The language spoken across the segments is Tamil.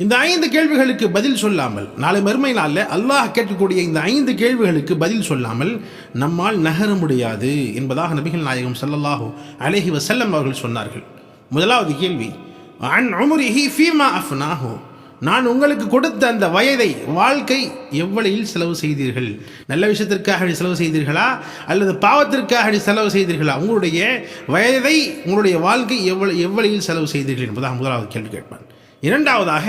இந்த ஐந்து கேள்விகளுக்கு பதில் சொல்லாமல் நாளை மறுமை நாளில் அல்லாஹ் கேட்கக்கூடிய இந்த ஐந்து கேள்விகளுக்கு பதில் சொல்லாமல் நம்மால் நகர முடியாது என்பதாக நபிகள் நாயகம் ஸல்லல்லாஹு அலஹி வசல்லம் அவர்கள் சொன்னார்கள். முதலாவது கேள்வி அன் உமரிஹி ஃபீமா அஃப்னாஹு? நான் உங்களுக்கு கொடுத்த அந்த வயதை வாழ்க்கை எவ்வளையில் செலவு செய்தீர்கள்? நல்ல விஷயத்திற்காக செலவு செய்தீர்களா? அல்லது பாவத்திற்காக செலவு செய்தீர்களா? உங்களுடைய வயதை உங்களுடைய வாழ்க்கை எவ்வளவு எவ்வளையில் செலவு செய்தீர்கள் என்பதாக முதலாவது கேள்வி கேட்பான். இரண்டாவதாக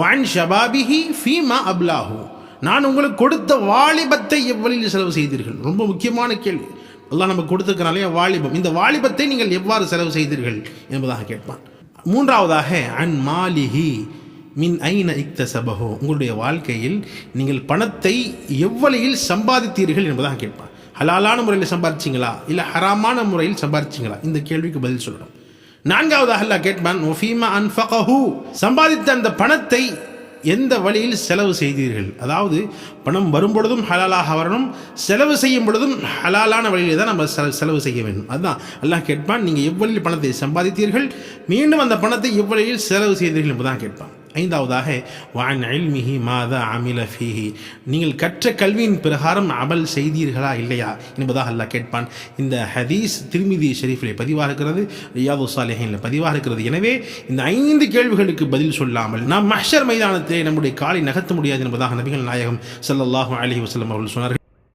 வான் ஷபாபிஹி ஃபீமா அப்லாஹூ. நான் உங்களுக்கு கொடுத்த வாலிபத்தை எவ்வளில் செலவு செய்தீர்கள்? ரொம்ப முக்கியமான கேள்வி. அல்லாஹ் நமக்கு கொடுத்துருக்கனாலே வாலிபம். இந்த வாலிபத்தை நீங்கள் எவ்வாறு செலவு செய்தீர்கள் என்பதாக கேட்பான். மூன்றாவதாக அன் மாலிஹி மின் ஐன இக்தசபஹோ. உங்களுடைய வாழ்க்கையில் நீங்கள் பணத்தை எவ்வளையில் சம்பாதித்தீர்கள் என்பதாக கேட்பான். ஹலாலான முறையில் சம்பாதிச்சிங்களா? இல்லை ஹராமான முறையில் சம்பாதிச்சிங்களா? இந்த கேள்விக்கு பதில் சொல்லணும். நான்காவதாக அல்லாஹ் கேட்பான் ஒஃபீமா அன்ஃபகஹூ. சம்பாதித்த அந்த பணத்தை எந்த வழியில் செலவு செய்தீர்கள்? அதாவது பணம் வரும் பொழுதும் ஹலாலாக வரணும் செலவு செய்யும் பொழுதும் ஹலாலான வழியில் தான் நம்ம செலவு செய்ய வேண்டும். அதுதான். அல்லாஹ் கேட்பான் நீங்கள் எவ்வளவு பணத்தை சம்பாதித்தீர்கள் மீண்டும் அந்த பணத்தை எவ்வளியில் செலவு செய்தீர்கள் என்பதான் கேட்பான். ஐந்தாவதாக வான் அல்மிஹி மாதா அமில ஃபீஹி. நீங்கள் கற்ற கல்வியின் பிரகாரம் அமல் செய்தீர்களா இல்லையா என்பதாக அல்லாஹ் கேட்பான். இந்த ஹதீஸ் திருமிதி ஷெரீஃபில் பதிவாக இருக்கிறது ரியாது சாலேஹில் பதிவாக இருக்கிறது எனவே இந்த ஐந்து கேள்விகளுக்கு பதில் சொல்லாமல் நாம் மஹர் மைதானத்திலே நம்முடைய காலை நகர்த்த முடியாது என்பதாக நபிகள் நாயகம் சல்லாஹூ அலி வசலம் அவர்கள் சொன்னார்கள்.